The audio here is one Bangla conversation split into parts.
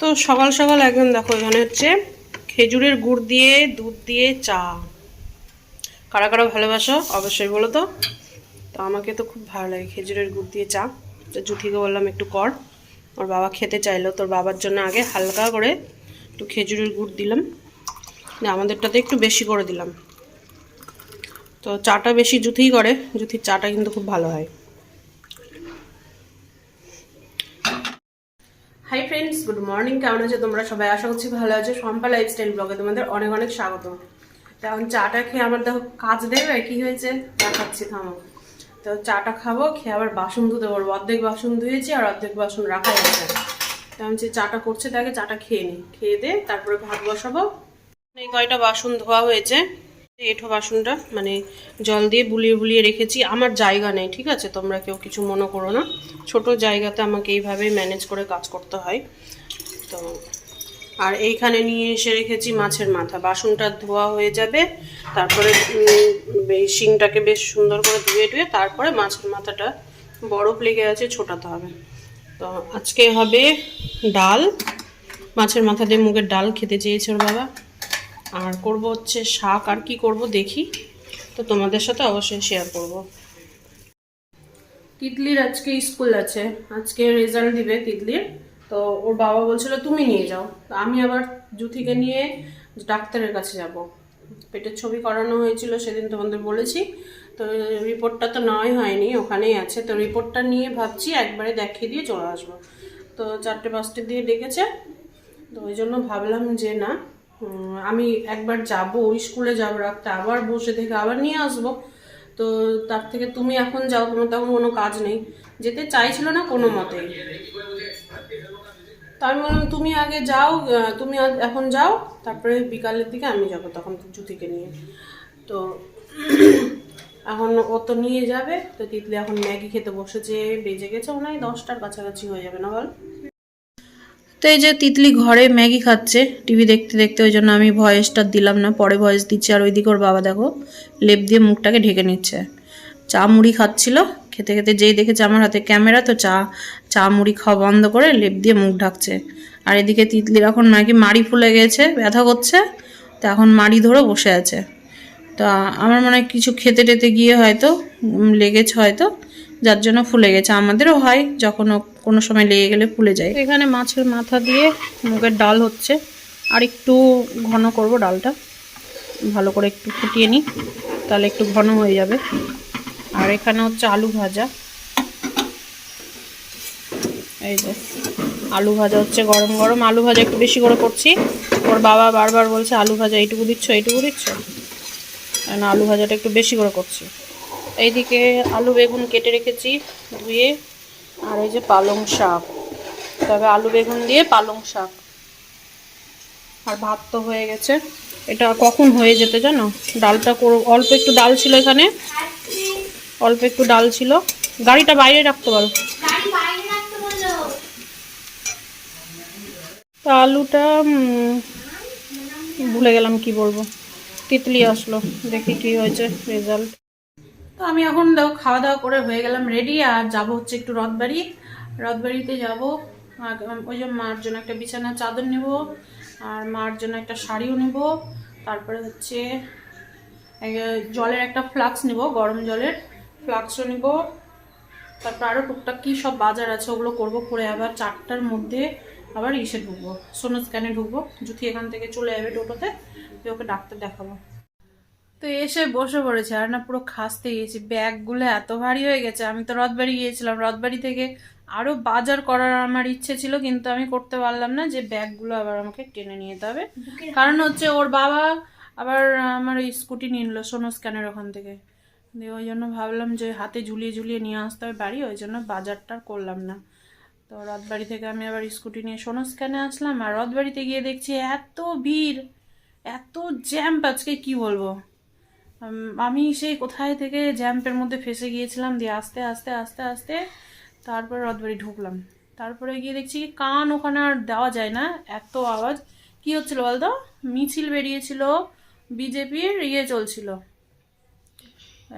তো সকাল সকাল একদম দেখো এখানে হচ্ছে খেজুরের গুড় দিয়ে, দুধ দিয়ে, চা। কারা কারা ভালোবাসো অবশ্যই বলো তো। তো আমাকে তো খুব ভালো লাগে খেজুরের গুড় দিয়ে চা। তো জুথিকে বললাম একটু কর। ওর বাবা খেতে চাইলো, তোর বাবার জন্য আগে হালকা করে একটু খেজুরের গুড় দিলাম। আমাদেরটাতে একটু বেশি করে দিলাম। তো চাটা বেশি জুথিই করে, জুথির চাটা কিন্তু খুব ভালো হয়। হাই ফ্রেন্ডস গুড মর্নিং কেমন আছে তোমরা সবাই? আশা করছি ভালো আছো। সম্পা লাইফস্টাইল ব্লগে তোমাদের অনেক অনেক স্বাগত। এখন চাটা খেয়ে আমার দেখো কাজ দেবে কি হয়েছে? দেখাচ্ছি, থামো। তো চাটা খাব, খেয়ে আবার বাসন ধুতে পারব অর্ধেক বাসন ধুয়েছি আর অর্ধেক বাসন রাখা আছে তো যে চাটা করছে তাকে চাটা খেয়ে নিই। খেয়ে দে তারপরে ভাত বসাবো। এই কয়টা বাসন ধোয়া হয়েছে? এঠো বাসনটা মানে জল দিয়ে বুলিয়ে বুলিয়ে রেখেছি। আমার জায়গা নেই, ঠিক আছে? তোমরা কেউ কিছু মনে করো না। ছোট জায়গাতে আমাকে এইভাবেই ম্যানেজ করে কাজ করতে হয়। তো আর এইখানে নিয়ে এসে রেখেছি মাছের মাথা। বাসনটা ধোয়া হয়ে যাবে, তারপরে শিংটাকে বেশ সুন্দর করে ধুয়ে ধুয়ে তারপরে মাছের মাথাটা বরফ লেগে আছে, ছোটাতে হবে। তো আজকে হবে ডাল। মাছের মাথা দিয়ে মুগের ডাল খেতে চেয়েছে ওর বাবা। আর করব হচ্ছে শাক, আর কি করব দেখি। তো তোমাদের সাথে অবশ্যই শেয়ার করব। তিতলির আজকে স্কুল আছে। আজকে রেজাল্ট দিবে তিতলির। তো ওর বাবা বলছিল, তুমি নিয়ে যাও। আমি আবার জুথিকে নিয়ে ডাক্তারের কাছে যাব। পেটের ছবি করানো হয়েছিল, সেদিন তোমাদের বলেছি। তো রিপোর্টটা তো নয় হয়নি, ওখানেই আছে। তো রিপোর্টটা নিয়ে ভাবছি, একবারে দেখিয়ে দিয়ে চলে আসব। তো চারটে, পাঁচটে দিয়ে ডেকেছে। তো ওই জন্য ভাবলাম যে না আমি একবার যাব স্কুলে যাব রাখতে আবার বসে থেকে আবার নিয়ে আসব। তো তার থেকে তুমি এখন যাও, তোমার তখন কোনো কাজ নেই। যেতে চাইছিল না কোনো মতেই। তো আমি বললাম, তুমি আগে যাও তুমি এখন যাও, তারপরে বিকালের দিকে আমি যাব তখন জুতিকে নিয়ে। তো এখন ও তো নিয়ে যাবে, তো তিতলি এখন ম্যাগি খেতে বসেছে, বেজে গেছে মনে হয় দশটার কাছাকাছি হয়ে যাবে না বল? তো এই যে তিতলি ঘরে ম্যাগি খাচ্ছে, টিভি দেখতে দেখতে, ওই জন্য আমি ভয়েসটা দিলাম না, পরে ভয়েস দিচ্ছি, আর ওইদিকে ওর বাবা দেখো, লেপ দিয়ে মুখটাকে ঢেকে নিচ্ছে। চা মুড়ি খাচ্ছিল, খেতে খেতে যেই দেখেছে আমার হাতে ক্যামেরা, তো চা চা মুড়ি খাওয়া বন্ধ করে লেপ দিয়ে মুখ ঢাকছে। আর এদিকে তিতলির এখন নাকি মাড়ি ফুলে গেছে, ব্যথা করছে, তো এখন মাড়ি ধরে বসে আছে। তো আমার মনে হয় কিছু খেতে টেতে গিয়ে হয়তো লেগেছে হয়তো, যার জন্য ফুলে গেছে। আমাদেরও হয়, যখন কোনো সময় লেগে গেলে ফুলে যায়। এখানে মাছের মাথা দিয়ে মুগের ডাল হচ্ছে। আর একটু ঘন করব ডালটা। ভালো করে একটু ফুটিয়ে নিই, তাহলে একটু ঘন হয়ে যাবে। আর এখানে হচ্ছে আলু ভাজা। এই যে, আলু ভাজা হচ্ছে গরম গরম। আলু ভাজা একটু বেশি করে করছি। ওর বাবা বারবার বলছে, আলু ভাজা এইটুকু দিচ্ছ এইটুকু দিচ্ছ? না আলু ভাজাটা একটু বেশি করে করছি। এইদিকে আলু বেগুন কেটে রেখেছি, ধুয়ে আর এই যে পালং শাক। তবে আলু বেগুন দিয়ে পালং শাক। আর ভাত তো হয়ে গেছে। এটা কখন হয়ে যেত জানো? ডালটা অল্প একটু ডাল ছিল এখানে। অল্প একটু ডাল ছিল। গাড়িটা বাইরে রাখতে পারো। আলুটা ভুলে গেলাম কি বলব। তিতলি আসলো। দেখি কি হয়েছে রেজাল্ট। তো আমি এখন দেখো খাওয়া দাওয়া করে হয়ে গেলাম রেডি আর যাব হচ্ছে একটু রথবাড়ি। রথবাড়িতে যাব ওই যে মার জন্য একটা বিছানার চাদর নেব, আর মার জন্য একটা শাড়িও নেব, তারপরে হচ্ছে জলের একটা ফ্লাক্স নেব, গরম জলের ফ্লাক্সও নেব। তারপর আরও টুকটাক কী সব বাজার আছে, ওগুলো করব করে আবার চারটার মধ্যে আবার ইসে ঢুকবো, সোনো স্ক্যানে ঢুকবো। জুথি এখান থেকে চলে যাবে টোটোতে, ওকে ডাক্তার দেখাবো। তো এসে বসে পড়েছে আর না পুরো খাসতে গিয়েছি। ব্যাগগুলো এত ভারী হয়ে গেছে আমি তো রথবাড়ি গিয়েছিলাম। রথবাড়ি থেকে আরও বাজার করার আমার ইচ্ছে ছিল কিন্তু আমি করতে পারলাম না যে ব্যাগগুলো আবার আমাকে টেনে নিয়ে যেতে হবে। কারণ হচ্ছে ওর বাবা আবার আমার ওই স্কুটি নিয়ে নিল সোনো স্ক্যানের ওখান থেকে। দিয়ে ওই জন্য ভাবলাম যে হাতে ঝুলিয়ে ঝুলিয়ে নিয়ে আসতে হবে বাড়ি ওই জন্য বাজারটা আর করলাম না। তো রথবাড়ি থেকে আমি আবার স্কুটি নিয়ে সোনো স্ক্যানে আসলাম আর রথবাড়িতে গিয়ে দেখছি এত ভিড় এত জ্যাম্প আজকে কি বলব? আমি সেই কোথায় থেকে জ্যাম্পের মধ্যে ফেসে গিয়েছিলাম দিয়ে আস্তে আস্তে আস্তে আস্তে তারপরে রথবাড়ি ঢুকলাম। তারপরে গিয়ে দেখছি কি কান ওখানে আর দেওয়া যায় না এত আওয়াজ। কি হচ্ছিল বলতো? মিছিল বেরিয়েছিল বিজেপির ইয়ে চলছিল।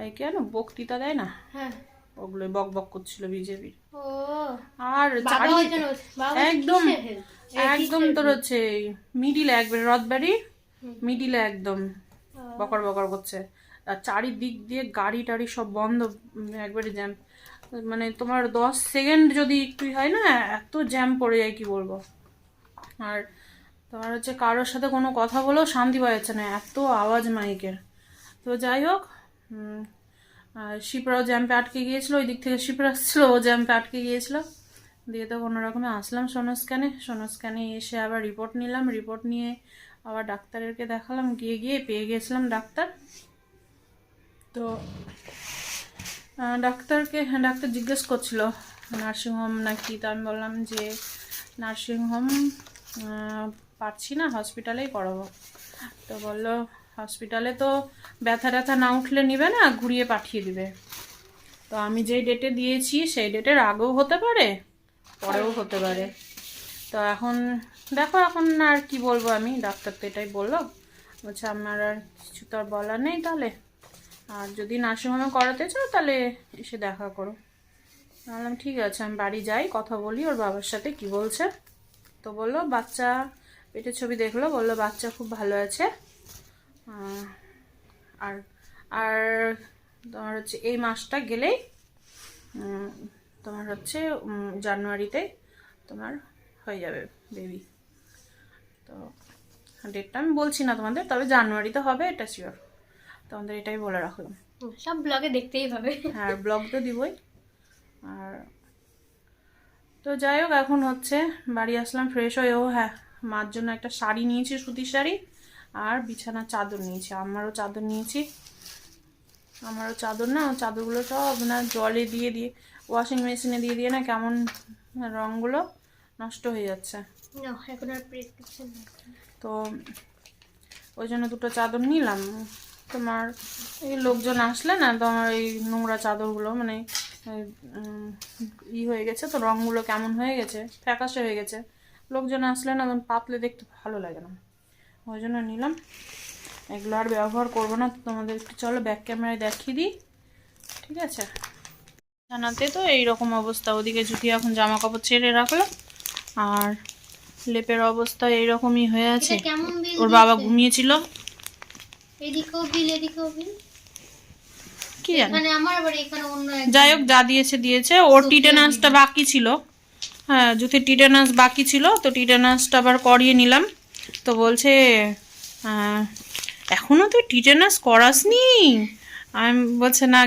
এই কেন বক্তৃতা দেয় না? হ্যাঁ। ওগুলো বক বক করছিল বিজেপির আর একদম একদম তোর হচ্ছে মিডিলে একবারে রথবাড়ি মিডিলে একদম। বকর বকর করছে আর চারিদিক দিয়ে গাড়ি টাড়ি সব বন্ধ একবারে জ্যাম মানে তোমার দশ সেকেন্ড যদি একটু হয় না, এত জ্যাম পড়ে যায়, কি বলব? আর তোমার হচ্ছে কারোর সাথে কোনো কথা বলেও শান্তি পাওয়া যাচ্ছে না, এত আওয়াজ মাইকের। তো যাই হোক শিপরাও জ্যাম্পে আটকে গিয়েছিল, ওই দিক থেকে শিপরা আসছিল ও জ্যাম্পে আটকে গিয়েছিল। দিয়ে তো কোনো রকমে আসলাম সোনো স্ক্যানে সোনো স্ক্যানে এসে আবার রিপোর্ট নিলাম। রিপোর্ট নিয়ে আবার ডাক্তারেরকে দেখালাম, গিয়ে গিয়ে পেয়ে গিয়েছিলাম ডাক্তার। তো ডাক্তারকে হ্যাঁ ডাক্তার জিজ্ঞেস করছিল, নার্সিংহোম নাকি? তো আমি বললাম যে, নার্সিংহোম পারছি না, হসপিটালেই করাবো তো বলল, হসপিটালে তো ব্যথা ট্যাথা না উঠলে নিবে না, ঘুরিয়ে পাঠিয়ে দিবে। তো আমি যেই ডেটে দিয়েছি, সেই ডেটের আগেও হতে পারে, পরেও হতে পারে। তো এখন, দেখো এখন আর কি বলব আমি? ডাক্তার তো এটাই বলল। বলছে, আমার আর কিছু তো আর বলার নেই তাহলে। আর যদি নার্সিংহোমে করাতে চাও তাহলে এসে দেখা করো। বললাম, ঠিক আছে, আমি বাড়ি যাই, কথা বলি, ওর বাবার সাথে কি বলছে? তো বলল, বাচ্চা, পেটের ছবি দেখল, বলল, বাচ্চা খুব ভালো আছে। আর আর তোমার হচ্ছে, এই মাসটা গেলেই তোমার হচ্ছে জানুয়ারিতে তোমার হয়ে যাবে বেবি তো ডেটটা আমি বলছি না তোমাদের তবে জানুয়ারিতে হবে এটা শিওর তোমাদের এটাই বলে রাখলাম। সব ব্লগে দেখতেই পাবে আর ব্লগ তো দিবই। আর তো যাই হোক এখন হচ্ছে বাড়ি আসলাম ফ্রেশ হয়ে। ও হ্যাঁ মার জন্য একটা শাড়ি নিয়েছি সুতির শাড়ি আর বিছানার চাদর নিয়েছি। আমারও চাদর নিয়েছি। আমারও চাদর না ও চাদরগুলো সব না জলে দিয়ে দিয়ে ওয়াশিং মেশিনে দিয়ে দিয়ে না কেমন রঙগুলো নষ্ট হয়ে যাচ্ছে। না এখন আর প্রেসক্রিপশন তো ওই জন্য দুটো চাদর নিলাম। তোমার এই লোকজন আসলে না তো আমার এই নোংরা চাদরগুলো মানে ই হয়ে গেছে তো রঙগুলো কেমন হয়ে গেছে ফ্যাকাশে হয়ে গেছে। লোকজন আসলে না তখন পাতলে দেখতে ভালো লাগে না। ওই জন্য নিলাম। এগুলো আর ব্যবহার করব না তো তোমাদের একটু চলো ব্যাক ক্যামেরায় দেখিয়ে দিই। ঠিক আছে? জানাতে তো এইরকম অবস্থা। ওদিকে জুতি এখন জামা কাপড় ছেড়ে রাখল আর লেপের অবস্থা এইরকমই হয়ে আছে ওর বাবা ঘুমিয়েছিল। কি যাই হোক যা দিয়েছে দিয়েছে। ওর টিটেনাসটা বাকি ছিল। হ্যাঁ টিটেনাস বাকি ছিল তো টিটেনাসটা আবার করিয়ে নিলাম। তো বলছে আহ, এখনও তুই টিটেনাস করাসনি? আমি বলছে না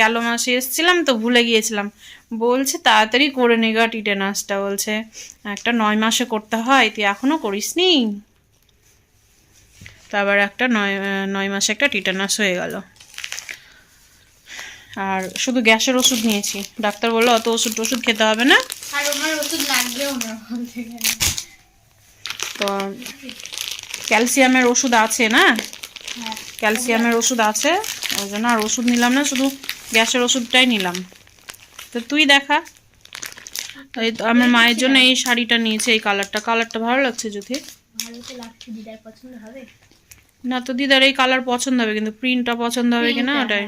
গেল মাসে এসেছিলাম তো ভুলে গিয়েছিলাম। বলছে তাড়াতাড়ি করে নেগা টিটেনাসটা বলছে। একটা নয় মাসে করতে হয় তুই এখনও করিসনি? তারপর একটা নয় নয় মাসে একটা টিটেনাস হয়ে গেল। আর শুধু গ্যাসের ওষুধ নিয়েছি। ডাক্তার বলল অত ওষুধ টষুধ খেতে হবে না। আর আমার ওষুধ লাগবেও না। তো ক্যালসিয়ামের ওষুধ আছে না? হ্যাঁ। ক্যালসিয়ামের ওষুধ আছে ওই জন্য আর ওষুধ নিলাম না শুধু গ্যাসের ওষুধটাই নিলাম। তো তুই দেখা। এই তো আমার মায়ের জন্য এই শাড়িটা নিয়েছে এই কালারটা। কালারটা ভালো লাগছে যদি না তো দিদার এই কালার পছন্দ হবে কিন্তু প্রিন্টটা পছন্দ হবে কিনা ওটাই।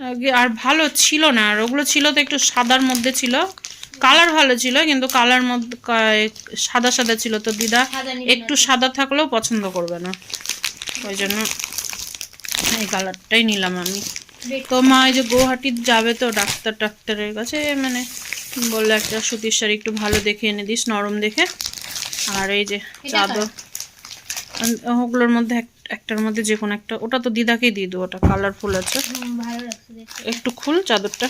হ্যাঁ। আর ভালো ছিল না আর ওগুলো ছিল তো একটু সাদার মধ্যে ছিল। কালার ভালো ছিল কিন্তু কালার মধ্যে সাদা সাদা ছিল। তো দিদা একটু সাদা থাকলেও পছন্দ করবে না। ওই জন্য এই কালারটাই নিলাম আমি। তো মা এই যে গুয়াহাটি যাবে তো ডাক্তার ডাক্তারের কাছে মানে বলল একটা সুতির শাড়ি একটু ভালো দেখে এনে দিস নরম দেখে। আর এই যে চাদর। ওগুলোর মধ্যে এক- একটার মধ্যে যে কোনো একটা ওটা তো দিদাকেই দিয়ে দেবো ওটা কালারফুল আছে। একটু খুল চাদরটা।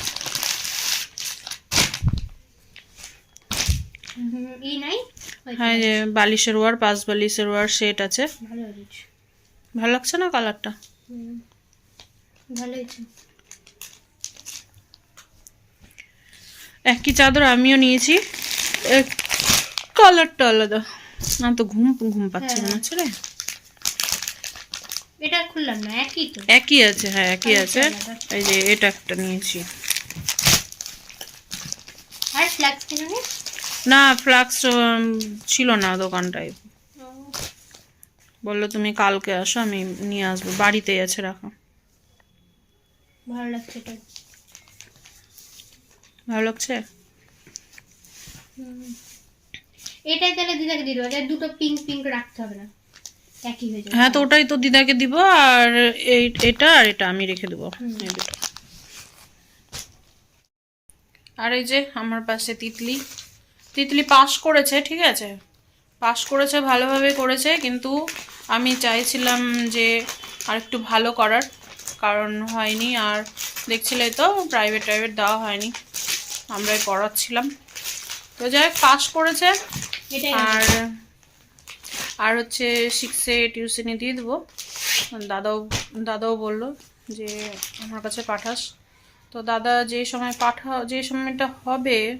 হ্যাঁ যে বালিশের ওয়ার পাঁচ বালিশের ওয়ার সেট আছে। ভালো লাগছে। না কালারটা ভালো হয়েছে। একই চাদর আমিও নিয়েছি। কালারটা আলাদা। না তো ঘুম ঘুম পাচ্ছে হ্যাঁ। রে। এটা খুললাম না একই তো। একই আছে হ্যাঁ একই আছে। এই যে এটা একটা নিয়েছি। আর ফ্ল্যাক্স না? ফ্লাক্স ছিল না দোকানটায়। বলল তুমি কালকে আসো আমি নিয়ে আসব। বাড়িতেই আছে রাখা। ভালো লাগছে এটা। ভালো লাগছে? এটাই তাহলে দিদাকে দিয়ে দেবো। দুটো পিঙ্ক পিঙ্ক রাখতে হবে না। একই হয়ে যাবে। হ্যাঁ তো ওটাই তো দিদাকে দিব আর এই এটা আর এটা আমি রেখে দেবো। এই দুটো। আর এই যে আমার পাশে তিতলি। তিতলি পাস করেছে ঠিক আছে? পাস করেছে ভালোভাবে করেছে কিন্তু আমি চাইছিলাম যে আর একটু ভালো করার। কারণ হয়নি আর দেখছিলে তো প্রাইভেট টাইভেট দেওয়া হয়নি। আমরাই পড়াচ্ছিলাম। তো যাই হোক পাস করেছে। আর আর হচ্ছে সিক্সে টিউশনি দিয়ে দেবো। দাদাও দাদাও বলল যে আমার কাছে পাঠাস। তো দাদা যে সময় পাঠা যে সময়টা হবে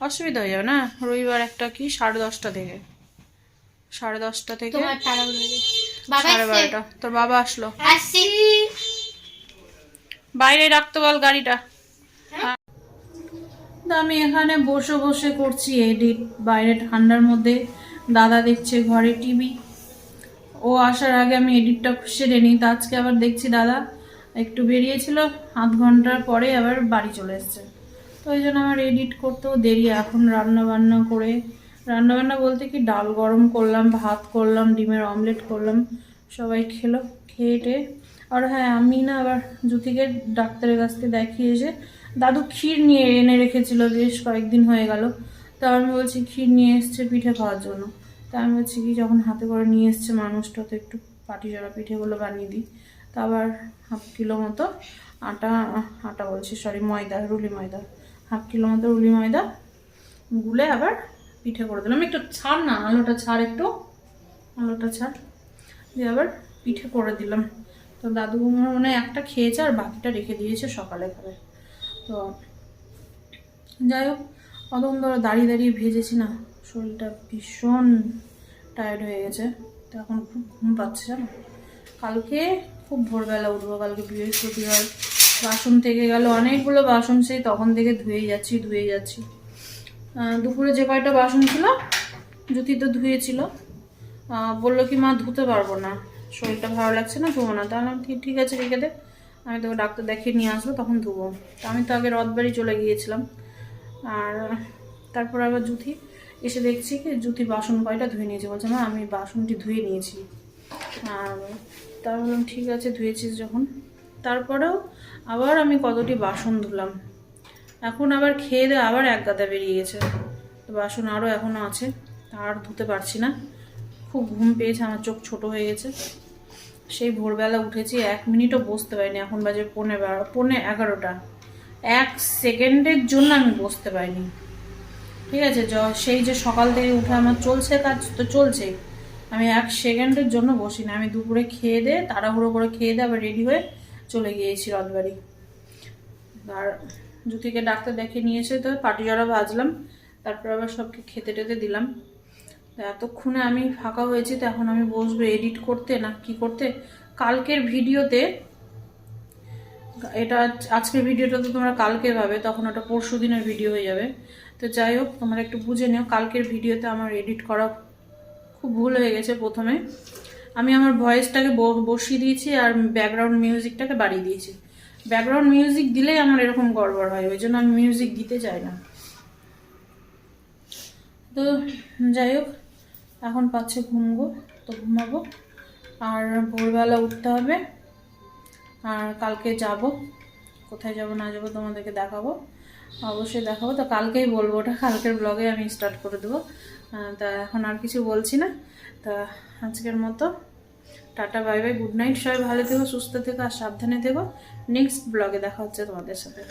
অসুবিধা হয়ে যাবে না? রবিবার একটা কি সাড়ে দশটা থেকে। সাড়ে দশটা থেকে সাড়ে বারোটা। তোর বাবা আসলো। বাইরে রাখতে বল গাড়িটা। তো আমি এখানে বসে বসে করছি এডিট বাইরে ঠান্ডার মধ্যে। দাদা দেখছে ঘরে টিভি। ও আসার আগে আমি এডিটটা সেরে নিই। তো আজকে আবার দেখছি দাদা একটু বেরিয়েছিল আধ ঘণ্টার পরে আবার বাড়ি চলে এসছে। তো ওই জন্য আমার এডিট করতেও দেরি। এখন রান্না বান্না করে রান্না বান্না বলতে কি ডাল গরম করলাম ভাত করলাম ডিমের অমলেট করলাম সবাই খেলো খেয়ে টেয়ে আর হ্যাঁ আমি না আবার জ্যোতিকে ডাক্তারের কাছ থেকে দেখিয়ে এসে দাদু ক্ষীর নিয়ে এনে রেখেছিল, বেশ কয়েকদিন হয়ে গেল। তা আমি বলছি, ক্ষীর নিয়ে এসছে পিঠে খাওয়ার জন্য। তা আমি বলছি, কি যখন হাতে করে নিয়ে এসছে মানুষটা, তো একটু পাটি জড়া পিঠেগুলো বানিয়ে দিই। তা আবার হাফ কিলো মতো আটা আটা বলছি সরি ময়দা, রুলি ময়দা। হাফ কিলো মতো রুলি ময়দা গুলে আবার পিঠে করে দিলাম। একটু ছাড় না, আলোটা ছাড় একটু, আলোটা ছাড়। দিয়ে আবার পিঠে করে দিলাম। তো দাদু আমার মনে একটা খেয়েছে আর বাকিটা রেখে দিয়েছে সকালে খাবে তো যাই হোক অতক্ষণ ধরে দাঁড়িয়ে দাঁড়িয়ে ভেজেছি না, শরীরটা ভীষণ টায়ার্ড হয়ে গেছে। তো এখন খুব ঘুম পাচ্ছে জানো? কালকে খুব ভোরবেলা উঠবো, কালকে বৃহস্পতিবার। বাসন থেকে গেল, অনেকগুলো বাসন সেই তখন থেকে ধুয়েই যাচ্ছি ধুয়েই যাচ্ছি। দুপুরে যে কয়টা বাসন ছিল জ্যোতি তো ধুয়েছিল বলল কি, মা, ধুতে পারব না। শরীরটা ভালো লাগছে না, ধুবো না। তাহলে ঠিক আছে, রেখে দে। আমি তোকে ডাক্তার দেখিয়ে নিয়ে আসব, তখন ধুবো। তো আমি তো আগে রথবাড়ি চলে গিয়েছিলাম। আর তারপর আবার জুথি। এসে দেখছি কি জুতি বাসন কয়টা ধুয়ে নিয়েছে। বলছে, মা, আমি বাসনটি ধুয়ে নিয়েছি। আর তা বললাম, ঠিক আছে, ধুয়েছিস যখন। তারপরেও আবার আমি কতটি বাসন ধুলাম। এখন আবার খেয়ে দিয়ে আবার এক গাদা বেরিয়ে গেছে। তো বাসন আরও এখনও আছে, আর ধুতে পারছি না। খুব ঘুম পেয়েছে, আমার চোখ ছোট হয়ে গেছে। সেই ভোরবেলা উঠেছি, এক মিনিটও বসতে পারিনি। এখন বাজে পৌনে বারো, পৌনে এগারোটা। এক সেকেন্ডের জন্য আমি বসতে পারিনি। ঠিক আছে সেই যে সকাল থেকে উঠে আমার চলছে কাজ তো চলছেই আমি এক সেকেন্ডের জন্য বসি না আমি দুপুরে খেয়ে দিয়ে, তাড়াহুড়ো করে খেয়ে দিয়ে আবার রেডি হয়ে চলে গিয়েছি রথবাড়ি। আর জুতিকে ডাক্তার দেখে নিয়ে এসে তো পাটি জড়া ভাজলাম। তারপর আবার সবকে খেতে টেতে দিলাম। এতক্ষণে আমি ফাঁকা হয়েছি, তো এখন আমি বসবো এডিট করতে না কি করতে? কালকের ভিডিওতে, এটা আজকের ভিডিওটা তো তোমরা কালকে পাবে, তখন ওটা পরশু দিনের ভিডিও হয়ে যাবে। তো যাই হোক, তোমরা একটু বুঝে নিও, কালকের ভিডিওতে আমার এডিট করা খুব ভুল হয়ে গেছে প্রথমে। আমি আমার ভয়েসটাকে বসিয়ে দিয়েছি আর ব্যাকগ্রাউন্ড মিউজিকটাকে বাড়িয়ে দিয়েছি। ব্যাকগ্রাউন্ড মিউজিক দিলেই আমার এরকম গড়বড় হয়, ওই জন্য আমি মিউজিক দিতে চাই না। তো যাই হোক এখন পাচ্ছে ঘুমবো, তো ঘুমাবো। আর ভোরবেলা উঠতে হবে। আর কালকে যাব। কোথায় যাব না যাব তোমাদেরকে দেখাবো। অবশ্যই দেখাবো। তো কালকেই বলব ওটা। কালকের ব্লগে আমি স্টার্ট করে দেবো। তা এখন আর কিছু বলছি না। তা আজকের মতো। Tata bye bye good night সবাই ভালো থেকো, সুস্থ থেকো, আর সাবধানে থেকো। নেক্সট ব্লগে দেখা হচ্ছে তোমাদের সাথে।